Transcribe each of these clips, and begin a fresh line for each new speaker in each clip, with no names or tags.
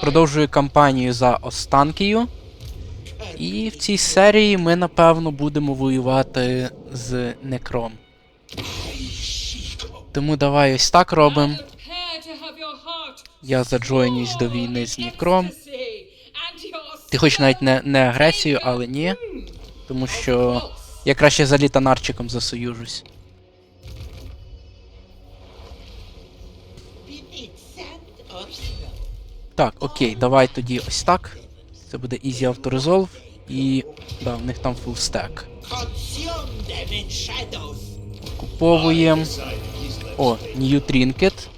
Продовжую кампанію за Останкію. І в цій серії ми, напевно, будемо воювати з Некром. Тому давай ось так робимо. Я заджойнюсь до війни з Некром. Ти хоч навіть не, не агресію, але ні. Тому що я краще за літанарчиком засоюжусь. Так, окей, давай тоді ось так. Це буде Easy Auto Resolve. І. Да, в них там full stack. Куповуємо. О, New Trinket.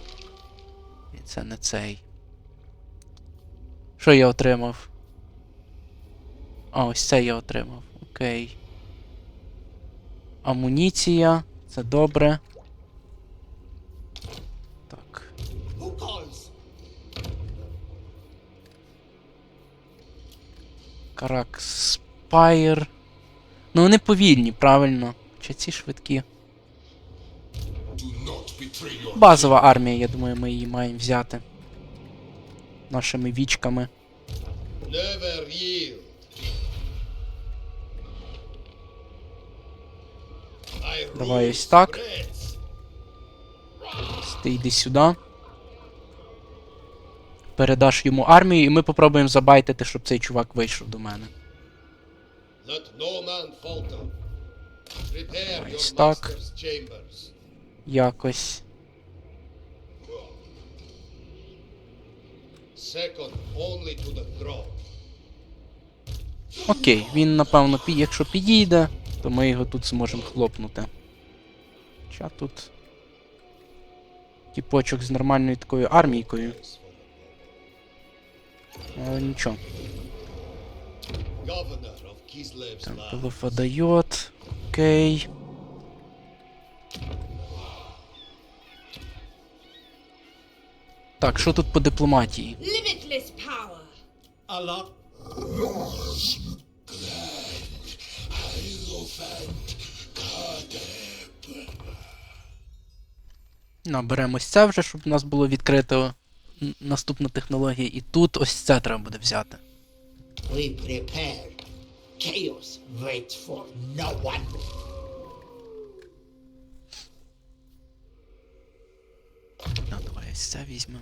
І це не цей. Що я отримав? А, ось це я отримав. Окей. Амуніція. Це добре. Карак Спайр. Ну вони повільні, правильно. Чи ці швидкі? Базова армія, я думаю, ми її маємо взяти. Нашими вічками. Давай ось так. Ти йди сюди. Передаш йому армію, і ми попробуємо забайтити, щоб цей чувак вийшов до мене. Ось так. Якось. Окей, він, напевно, пі... якщо підійде, то ми його тут зможемо хлопнути. Хоча тут. Тіпочок з нормальною такою армійкою. Але нічого. Там
land.
Пелефадайот. Окей. Так, що тут по дипломатії?
Limitless power.
A.
Наберемо це вже, щоб у нас було відкрито наступна технологія. І тут ось це треба буде взяти.
We prepare. Chaos waits for no one.
Ну, давай ось це візьмемо.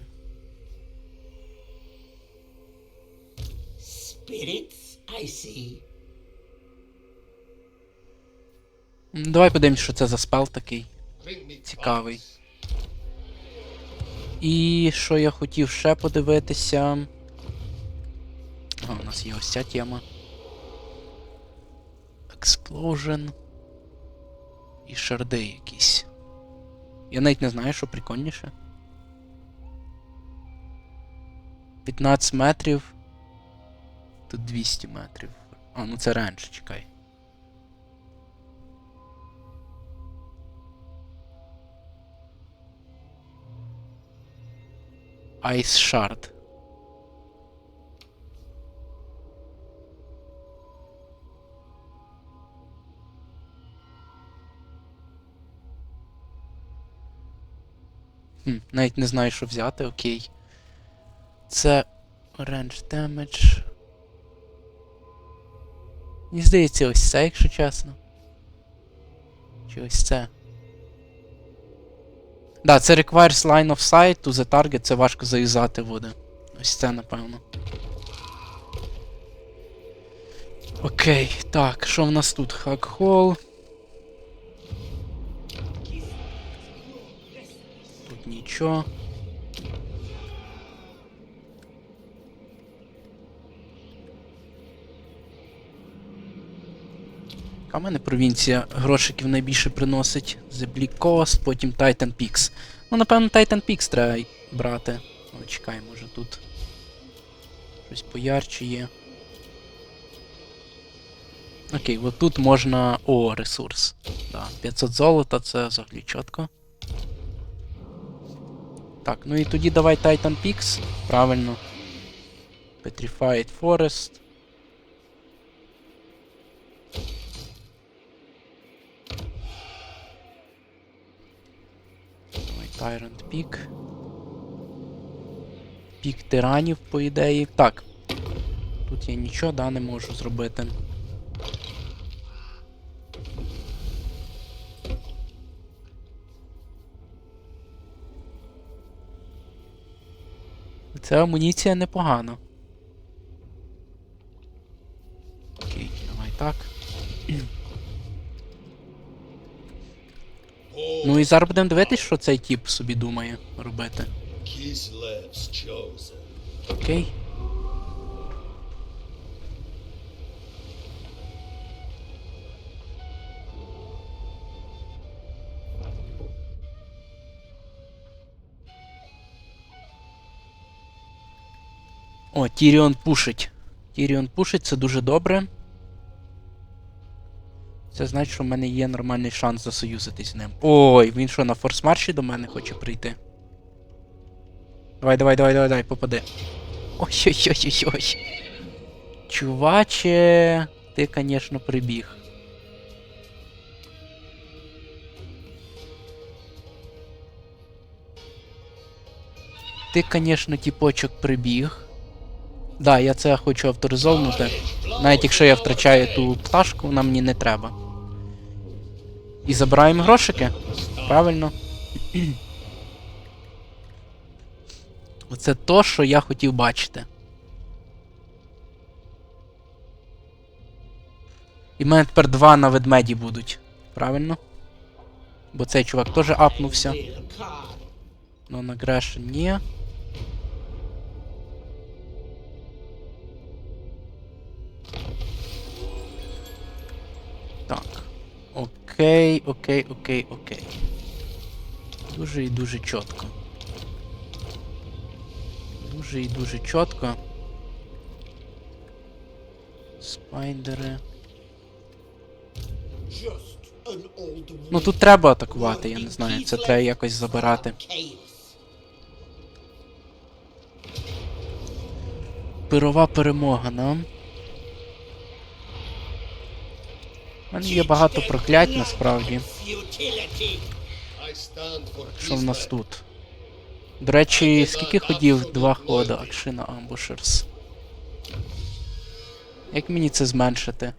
Spirits, I see.
Давай подивимось, що це за спел такий. Цікавий. І що я хотів ще подивитися. А, у нас є ось ця тема. Explosion. І шарди якісь. Я навіть не знаю, що прикольніше. 15 метрів. Тут 200 метрів. А, ну це рендж, чекай. Ice Shard. Хм, навіть не знаю, що взяти, окей. Це Range Damage. Мені здається, ось це, якщо чесно. Чи ось це. Да, це requires line of sight to the target, це важко заїзати буде. Ось це, напевно. Окей, так, що в нас тут? Хакхол. Тут нічого. А в мене провінція грошиків найбільше приносить. The Bleak Coast, потім Titan Peaks. Ну, напевно, Titan Peaks треба брати. Але чекай, може тут. Щось поярче є. Окей, от тут можна. О, ресурс. Да, 500 золота, це взагалі чітко. Так, ну і тоді давай Titan Peaks. Правильно. Petrified Forest. Tyrant Peak. Пік тиранів, по ідеї. Так. Тут я нічого, да, не можу зробити. Це амуніція непогана. Окей, давай так. Ну і зараз будемо дивитись, що цей тіп собі думає робити. Окей. О, Тіріон пушить. Тіріон пушить, це дуже добре. Це значить, що в мене є нормальний шанс засоюзитись з ним. Ой, він що, на форс-марші до мене хоче прийти? Давай, давай, давай, давай, давай, попади. Ой-ой-ой-ой-ой. Чуваче, ти, конечно, прибіг. Ти, конечно, тіпочок прибіг. Да, я це хочу авторизовнути. Навіть якщо я втрачаю ту пташку, вона мені не треба. І забираємо грошики. Правильно. Оце то, що я хотів бачити. І в мене тепер два на ведмеді будуть. Правильно? Бо цей чувак теж апнувся. Но на Греша ні. Окей, окей, окей, окей. Дуже і дуже чітко. Дуже і дуже чітко. Спайдери. Ну тут треба атакувати, я не знаю. Це треба якось забирати. Пирова перемога нам. У мене є багато проклять насправді. Що в нас тут? До речі, скільки ходів? Два хода Акшина Амбушерс. Як мені це зменшити?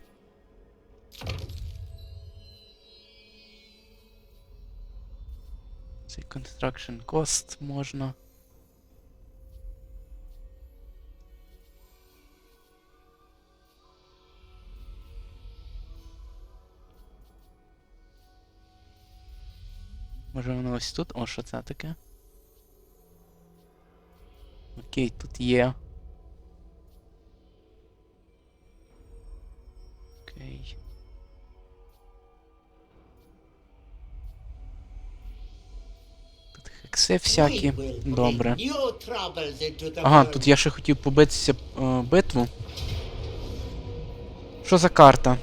Цей construction cost можна. Може воно ось тут? О, що це таке? Окей, тут є. Окей. Тут хекси всякі. Добре. Ага, тут я ще хотів побитися е, битву. Що за карта?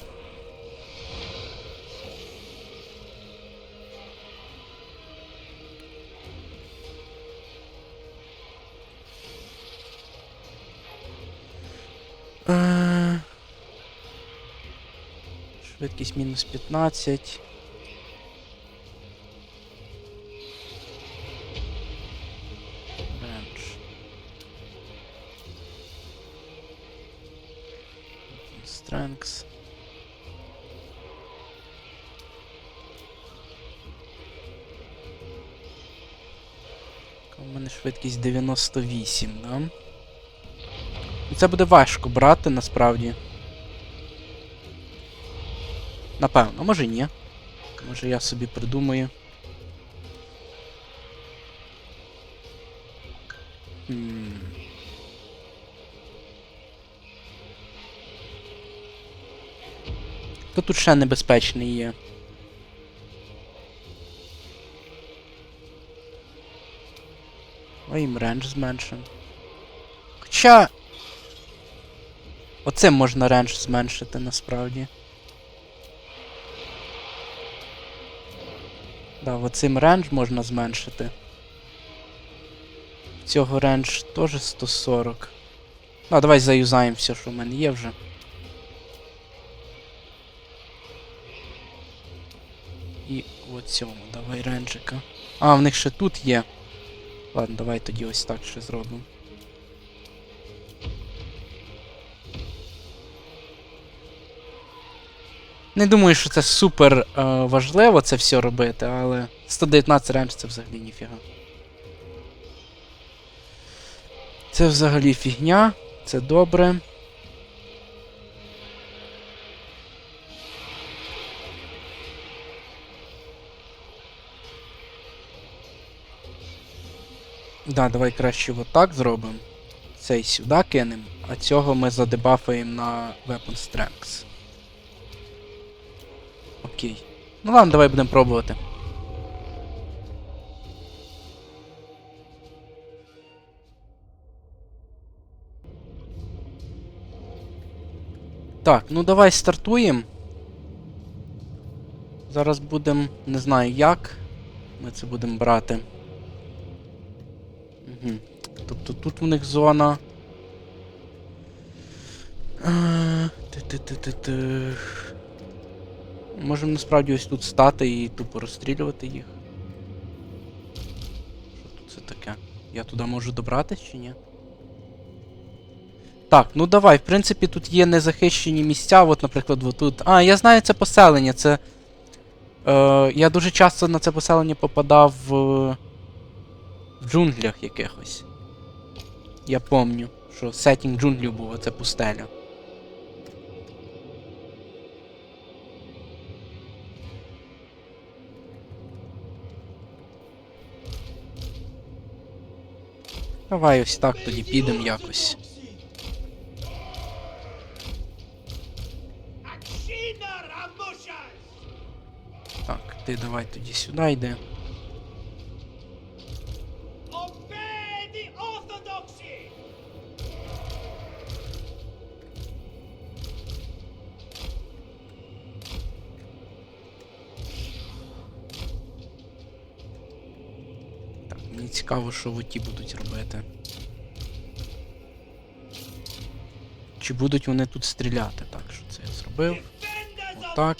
Швидкість мінус 15. Рендж. Strengths. У мене швидкість 98, да? І це буде важко брати насправді. Напевно, може ні. Може я собі придумаю. Хто тут ще небезпечний є? Ой, їм рендж зменшен. Хоча. Оцим можна рендж зменшити насправді. Да, оцим рендж можна зменшити. Цього рендж теж 140. Ну, давай заюзаємо все, що в мене є вже. І от давай ренджика. А, в них ще тут є. Ладно, давай тоді ось так ще зробимо. Не думаю, що це супер е, важливо це все робити, але 119 ремс це взагалі ніфіга. Це взагалі фігня, це добре. Да, давай краще отак зробимо. Цей сюди кинемо, а цього ми задебафаємо на Weapon Strengths. Окей. Ну ладно, давай будемо пробувати. Так, ну давай стартуємо. Зараз будемо. Не знаю як. Ми це будемо брати. Угу. Тобто тут у них зона. Ти-ти-ти-ти-ти. Можемо насправді ось тут стати і тупо розстрілювати їх. Що тут це таке? Я туди можу добратись чи ні? Так, ну давай, в принципі, тут є незахищені місця, от, наприклад, отут. А, я знаю це поселення, це. Е, я дуже часто на це поселення попадав в. в джунглях якихось. Я помню, що сетінг джунглів був, це пустеля. Давай ось так тоді підемо якось. Так, ти давай тоді сюди йди. Мені цікаво, що ті будуть робити. Чи будуть вони тут стріляти? Так, що це я зробив. Так.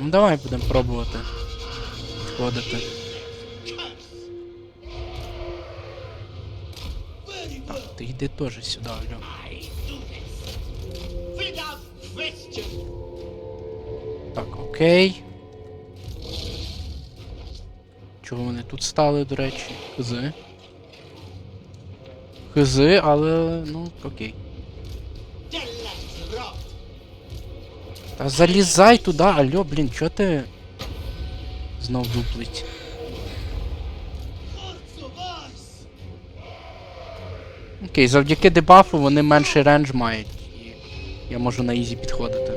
Ну давай будемо пробувати. Підходити.
well.
Ти йди теж сюди, алло. Так, окей. Чого вони тут стали, до речі? Хзи. Хзи, але. ну, окей. Та залізай туди, алло, блін, чого ти. Знов дуплить. Окей, завдяки дебафу вони менший рендж мають. І я можу на ізі підходити.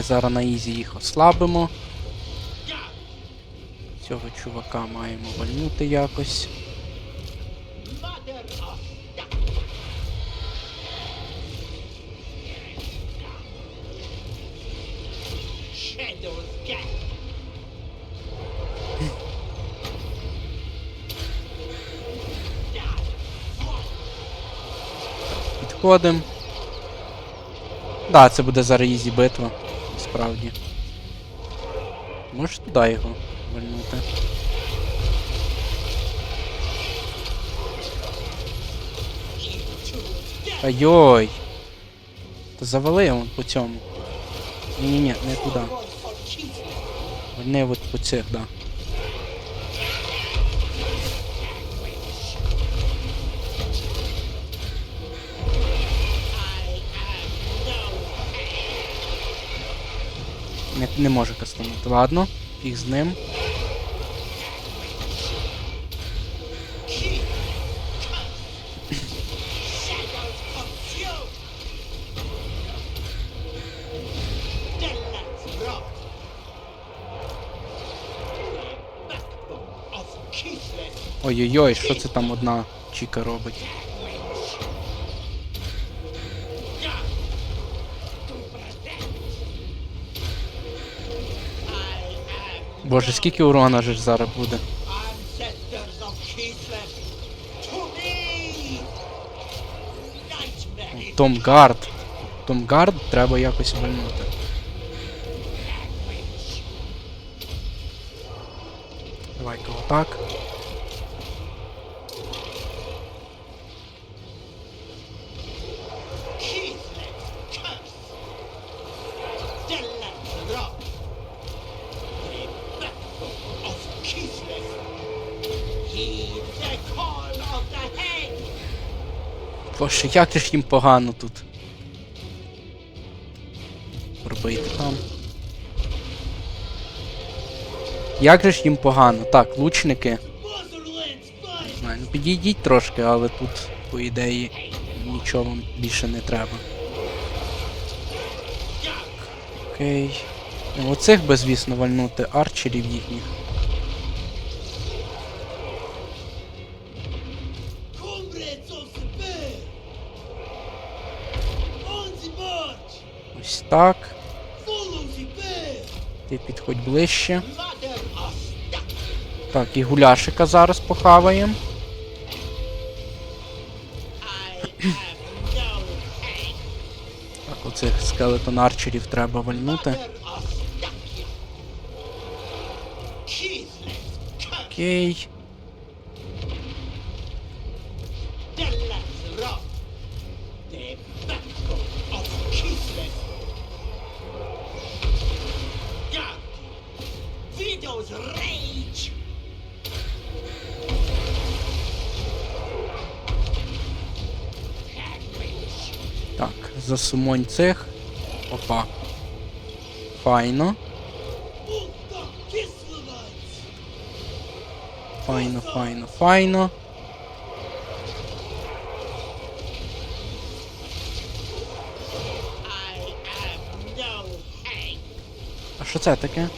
Ми зараз на ізі їх ослабимо. Цього чувака маємо вальнути якось. Підходимо. Да, це буде зараз ізі битва. Справді. Можеш туди його вальнути. Ай-ой. Та завали його по цьому. Ні-ні-ні, не туди. Вони от по цих, да.
I am no
Не, може кастанути. Ладно, фіг з ним. Ой-ой-ой, що це там одна чіка робить?
Боже, скільки урона ж зараз буде. Томгард. Томгард треба якось вальнути. Давай-ка отак. Боже, як же ж їм погано тут. Робити там. Як же ж їм погано? Так, лучники. Ну підійдіть трошки, але тут, по ідеї, нічого вам більше не треба. Окей. Оцих би, звісно, вальнути арчерів їхніх. Так. Ти підходь ближче. Так, і гуляшика зараз похаваємо. Так, оцих скелетон арчерів треба вальнути. Окей.
Widow's rage!
Так, засумонь цих. Опа. Файно. Файно, файно, файно. А що це таке?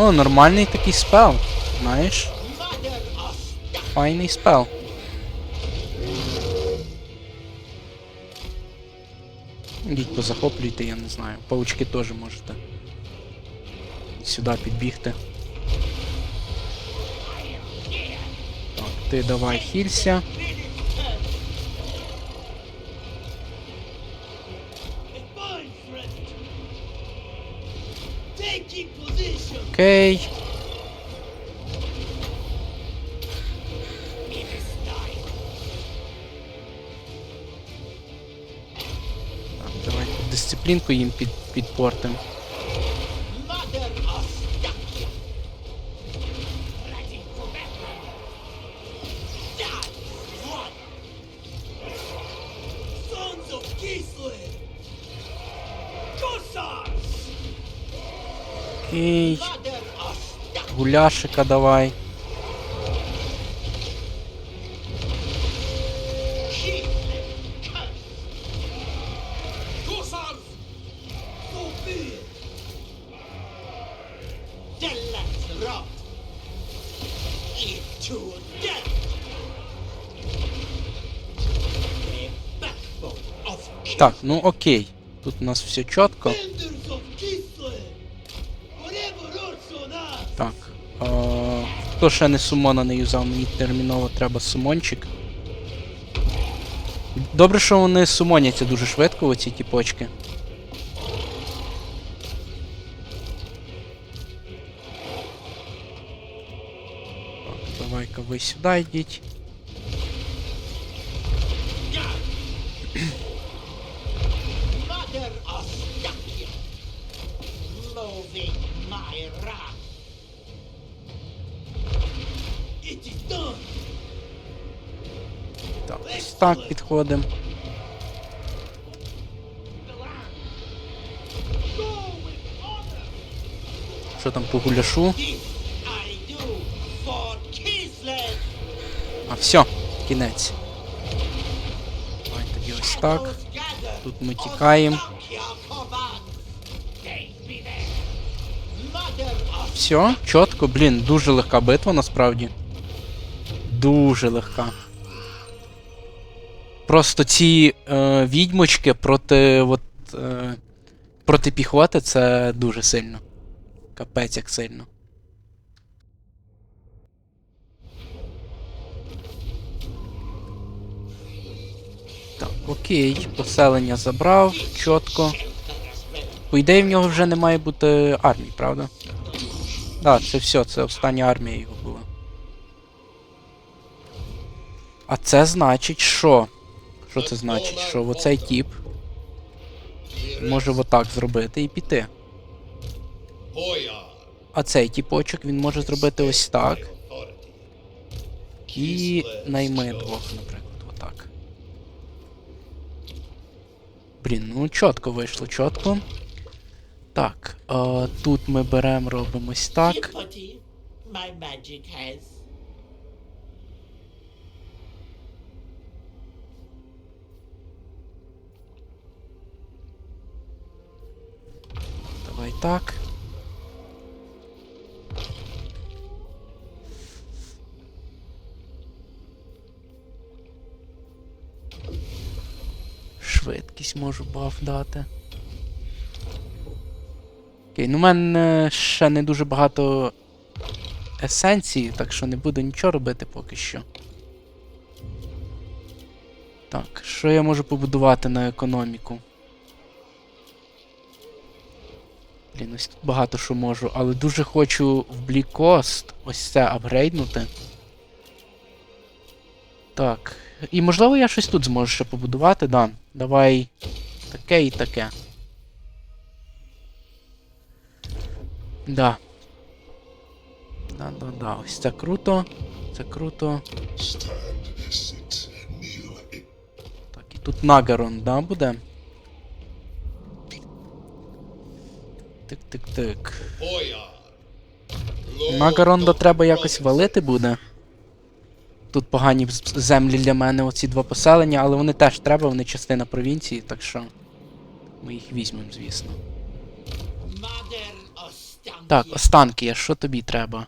О, нормальний такий спел. Знаєш? Файний спел. Йдіть позахоплюйте, я не знаю. Паучки теж можете. Сюди підбігти. Так, ти давай хілься. Окей. Так, давай тут дисциплінку їм під, підпортим.
Backbone of
Так, ну окей. Тут у нас все чітко. Хто ще не сумона не юзав, мені терміново треба сумончик. Добре, що вони сумоняться дуже швидко, оці тіпочки. Так, давай-ка ви сюди йдіть. Так, підходимо. Що там по гуляшу? А все, кінець. Давай тоді ось так. Тут ми тікаємо. Все, чітко, блін, дуже легка битва насправді.
Дуже легка. Просто ці е, відьмочки проти, от, е, проти піхоти це дуже сильно. Капець як сильно. Так, окей, поселення забрав, чітко. По ідеї в нього вже не має бути армії, правда? Так, це все, це остання армія його була. А це значить, що? Що це значить? Що оцей тіп може отак зробити і піти. А цей тіпочок він може зробити ось так. І найми двох, наприклад, отак. Блін, ну чітко вийшло, чітко. Так, а, тут ми беремо, робимо ось так. Давай так. Швидкість можу баф дати. Окей, ну в мене ще не дуже багато есенції, так що не буду нічого робити поки що. Так, що я можу побудувати на економіку? Блін, ось тут багато що можу, але дуже хочу в Блікост ось це апгрейднути. Так. І можливо я щось тут зможу ще побудувати, да. Давай таке і таке. Да. Да, да, да. Ось це круто. Це круто. Так, і тут Нагарон, да, буде? Тик-тик-тик.
Of
треба якось валити буде. Тут погані землі для мене, оці два поселення, але вони теж треба, вони частина провінції, так що ми їх візьмемо, звісно. Так, останки, а що тобі треба?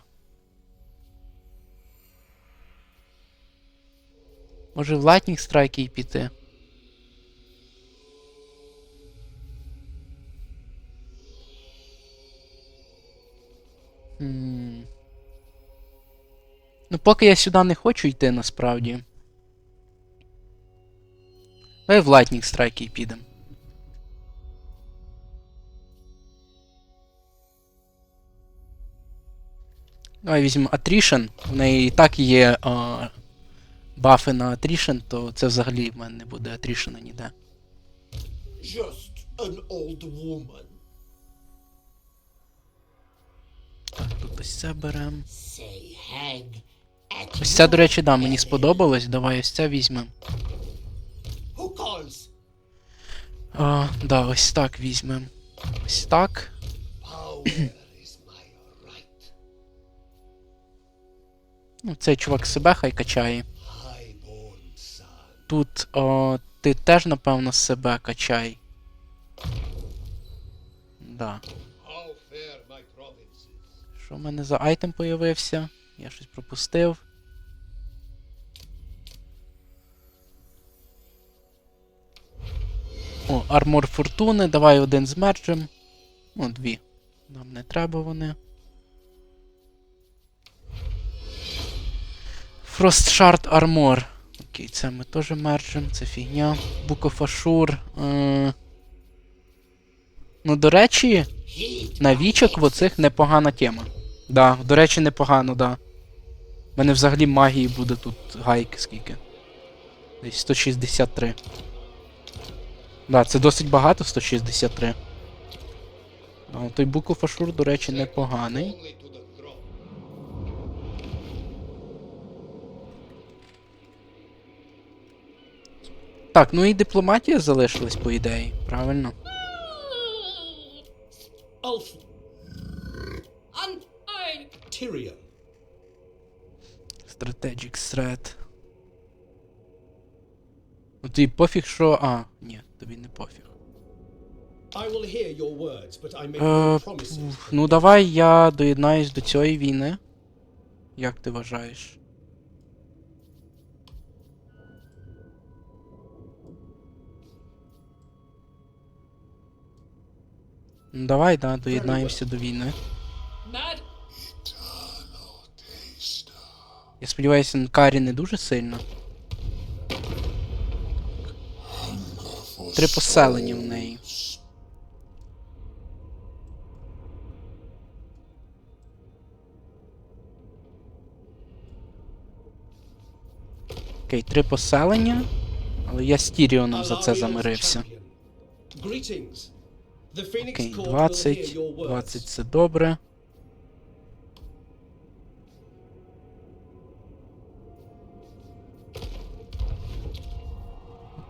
Може в Lightning Strike і піти? Ну, поки я сюди не хочу йти насправді. Давай в Lightning Strike і підемо. Давай візьмемо Attrition. В неї і так є а, бафи на Attrition, то це взагалі в мене не буде Attrition ніде.
Just an old woman.
Так, тут ось це беремо. Ось це, до речі, да, мені сподобалось. Давай ось це візьмемо. А, да, ось так візьмемо. Ось так. Ну, цей чувак себе хай качає. Тут о, ти теж, напевно, себе качай. Да. Що в мене за айтем появився? Я щось пропустив. О, армор фортуни. Давай один змерджем. Ну, дві. Нам не треба вони. Frost Shard Armor. Окей, це ми теж мерджем, це фігня. Book of Ashur. Е... Ну, до речі, Навічок в оцих непогана тема. Да, до речі, непогано, да. У мене взагалі магії буде тут гайки скільки. Десь 163. Да, це досить багато 163. А, той Ashur, до речі, непоганий. Так, ну і дипломатія залишилась, по ідеї, правильно?
Tyrion.
Strategic threat. Ну ти пофіг, що. А, ні, тобі не пофіг. Е, ну давай я доєднаюсь до цієї війни. Як ти вважаєш? Ну, давай, да, доєднаємося до війни. Я сподіваюся, Нкарі не дуже сильно. Три поселення в неї. Окей, три поселення. Але я з Тіріоном за це замирився. Окей, 20.
hear your words.
20 це добре.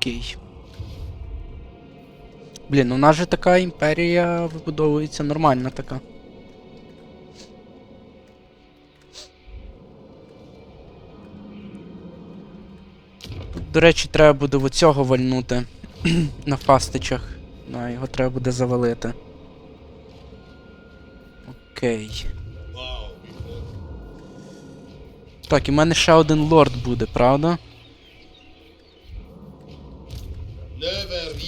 Окей. Блін, у нас же така імперія вибудовується нормальна така. До речі, треба буде в оцього вальнути на фастичах. Да, його треба буде завалити. Окей. Так, і в мене ще один лорд буде, правда?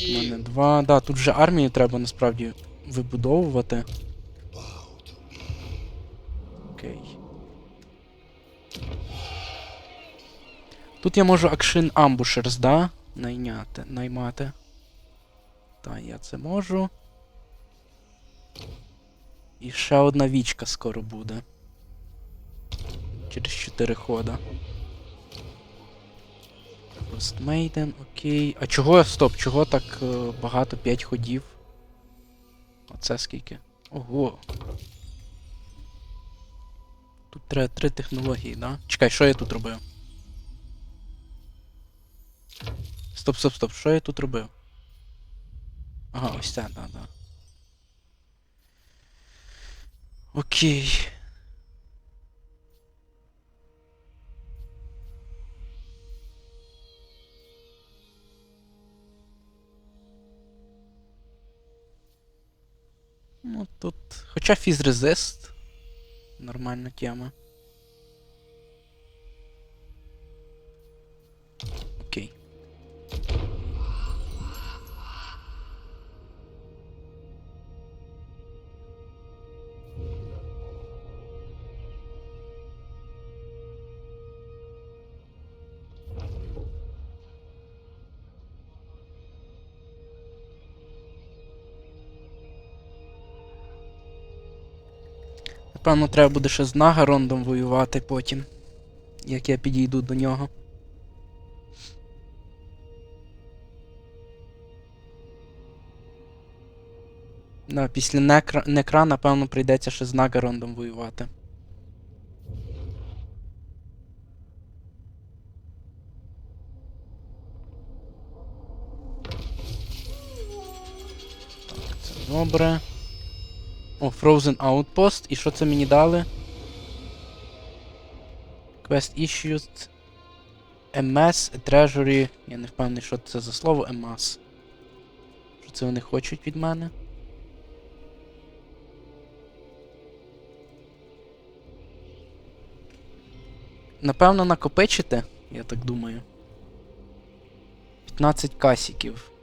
У мене два. Да, тут вже армію треба насправді вибудовувати. Окей. Тут я можу Акшин Амбушерс, да? Найняти, наймати. Так, я це можу. І ще одна вічка скоро буде. Через 4 хода. Maiden, окей. А чого, стоп, чого так е, багато 5 ходів? Оце скільки? Ого. Тут треба три технології, да? Чекай, що я тут робив? Стоп, стоп, стоп, що я тут робив? Ага, ось це, да, да. Окей. Ну тут. Хоча фізрезист. Нормальна тема. Напевно, треба буде ще з Нагарондом воювати потім. Як я підійду до нього. Да, після некра, некра, напевно, прийдеться ще з Нагарондом воювати. Так, це добре. О, Frozen Outpost. І що це мені дали? Quest issued. MS, Treasury. Я не впевнений, що це за слово MS. Що це вони хочуть від мене? Напевно, накопичити, я так думаю. 15 касіків.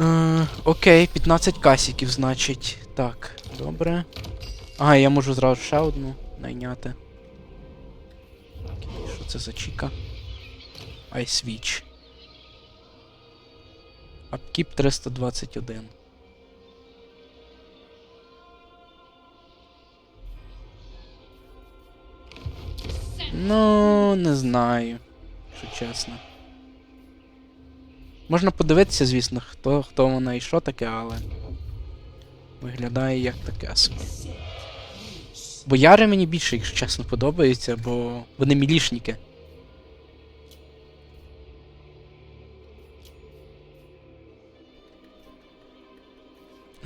Е, окей, 15 касіків, значить. Так, добре. Ага, я можу зразу ще одну найняти. Окей, що це за чіка? iSwitch. Upkeep 321. Ну, не знаю, якщо чесно. Можна подивитися, звісно, хто, хто вона і що таке, але. Виглядає як таке собі. Бояри мені більше, якщо чесно, подобаються, бо вони мілішники.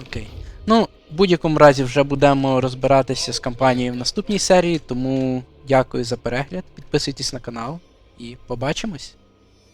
Окей. Ну, в будь-якому разі вже будемо розбиратися з кампанією в наступній серії, тому дякую за перегляд. Підписуйтесь на канал і побачимось.